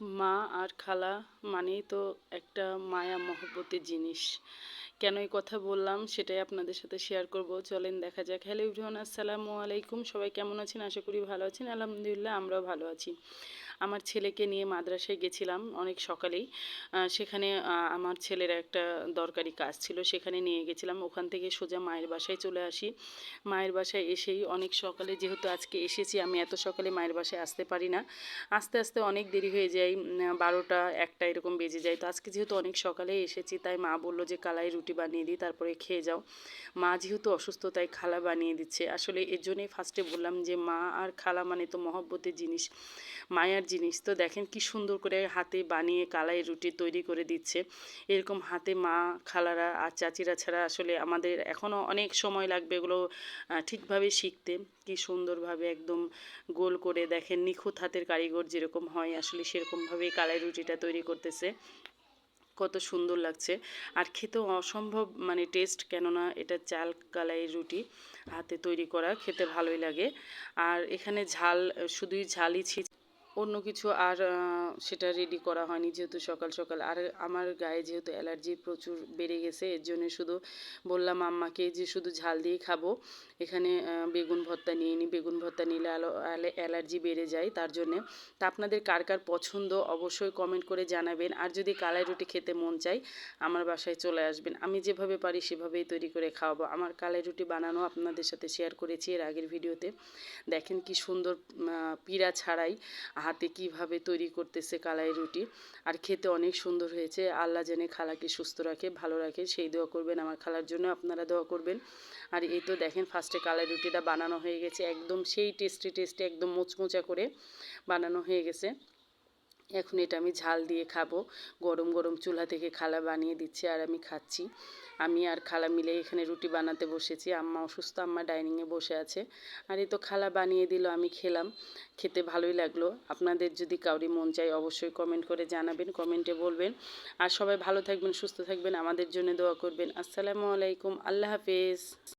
মা আর খালা মানেই তো একটা মায়া মহব্বতের জিনিস। কেন এই কথা বললাম সেটাই আপনাদের সাথে শেয়ার করব। চলেন দেখা যাক। হ্যালো ইভরিওয়ান আসসালামু আলাইকুম। সবাই কেমন আছেন? আশা করি ভালো আছেন। আলহামদুলিল্লাহ, আমরাও ভালো আছি। আমার ছেলেকে নিয়ে মাদ্রাসায় গেছিলাম অনেক সকালেই। সেখানে আমার ছেলের একটা দরকারি কাজ ছিল, সেখানে নিয়ে গেছিলাম। ওখান থেকে সোজা মায়ের বাসায় চলে আসি। মায়ের বাসায় এসেই অনেক সকালে, যেহেতু আজকে এসেছি, আমি এত সকালে মায়ের বাসায় আসতে পারি না। আস্তে আস্তে অনেক দেরি হয়ে যায় বারোটা, একটা এরকম বেজে যায়। তো আজকে যেহেতু অনেক সকালে এসেছি, তাই মা বলল যে, কালাই রুটি বানিয়ে দিই, তারপরে খেয়ে যাও। মা যেহেতু অসুস্থ, তাই খালা বানিয়ে দিচ্ছে। আসলে এর জন্যই ফার্স্টে বললাম যে, মা আর খালা মানে তো মহব্বতের জিনিস। মায়ার জিনিস। তো দেখেন কি সুন্দর করে হাতে বানিয়ে কালাই রুটি তৈরি করে দিচ্ছে। এরকম হাতে মা, খালারা আর চাচিরা ছাড়া আসলে আমাদের এখনও অনেক সময় লাগবে এগুলো ঠিকভাবে শিখতে। কি সুন্দরভাবে একদম গোল করে দেখেন নিখুঁত হাতের কারিগর যেরকম হয় আসলে সেরকমভাবেই কালাই রুটিটা তৈরি করতেছে। কত সুন্দর লাগছে। আর খেতেও অসম্ভব মানে টেস্ট কেননা এটা চাল, কালাই রুটি হাতে তৈরি করা খেতে ভালোই লাগে। আর এখানে ঝাল, শুধুই ঝালই ছি অন্য কিছু আর সেটা রেডি করা হয়নি যেহেতু সকাল সকাল। আর আমার গায়ে যেহেতু অ্যালার্জি প্রচুর বেড়ে গেছে, এর জন্য শুধু বললাম আম্মাকে যে শুধু ঝাল দিয়ে খাব। এখানে বেগুন ভর্তা নিয়ে নিই বেগুন ভর্তা নিলে আলো অ্যালার্জি বেড়ে যায় তার জন্যে। তা আপনাদের কার কার পছন্দ অবশ্যই কমেন্ট করে জানাবেন। আর যদি কালাই রুটি খেতে মন চাই আমার বাসায় চলে আসবেন। আমি যেভাবে পারি সেভাবেই তৈরি করে খাওয়াবো। আমার কালাই রুটি বানানো আপনাদের সাথে শেয়ার করেছি এর আগের ভিডিওতে দেখেন কি সুন্দর পিড়া ছাড়াই। হাতে কীভাবে তৈরি করতেছে কালাই রুটি। আর খেতে অনেক সুন্দর হয়েছে। আল্লাহ জেনে খালাকে সুস্থ রাখে, ভালো রাখে, সেই দোয়া করবেন আমার খালার জন্য, আপনারা দোয়া করবেন। আর এই তো দেখেন ফার্স্টে কালাই রুটিটা বানানো হয়ে গেছে, একদম সেই টেস্টি টেস্টি একদম মোচমোচা করে বানানো হয়ে গেছে। এখন এটা আমি ঝাল দিয়ে খাব। গরম গরম চুলা থেকে খালা বানিয়ে দিচ্ছে আর আমি খাচ্ছি। আমি আর খালা মিলে এখানে রুটি বানাতে বসেছি। আম্মা অসুস্থ, আম্মা ডাইনিংয়ে বসে আছে। আর এই তো খালা বানিয়ে দিল, আমি খেলাম। খেতে ভালোই লাগল। আপনাদের যদি কাউরি মন চাই অবশ্যই কমেন্ট করে জানাবেন কমেন্টে বলবেন। আর সবাই ভালো থাকবেন, সুস্থ থাকবেন। আমাদের জন্য দোয়া করবেন। আসসালামু আলাইকুম। আল্লাহ হাফেজ।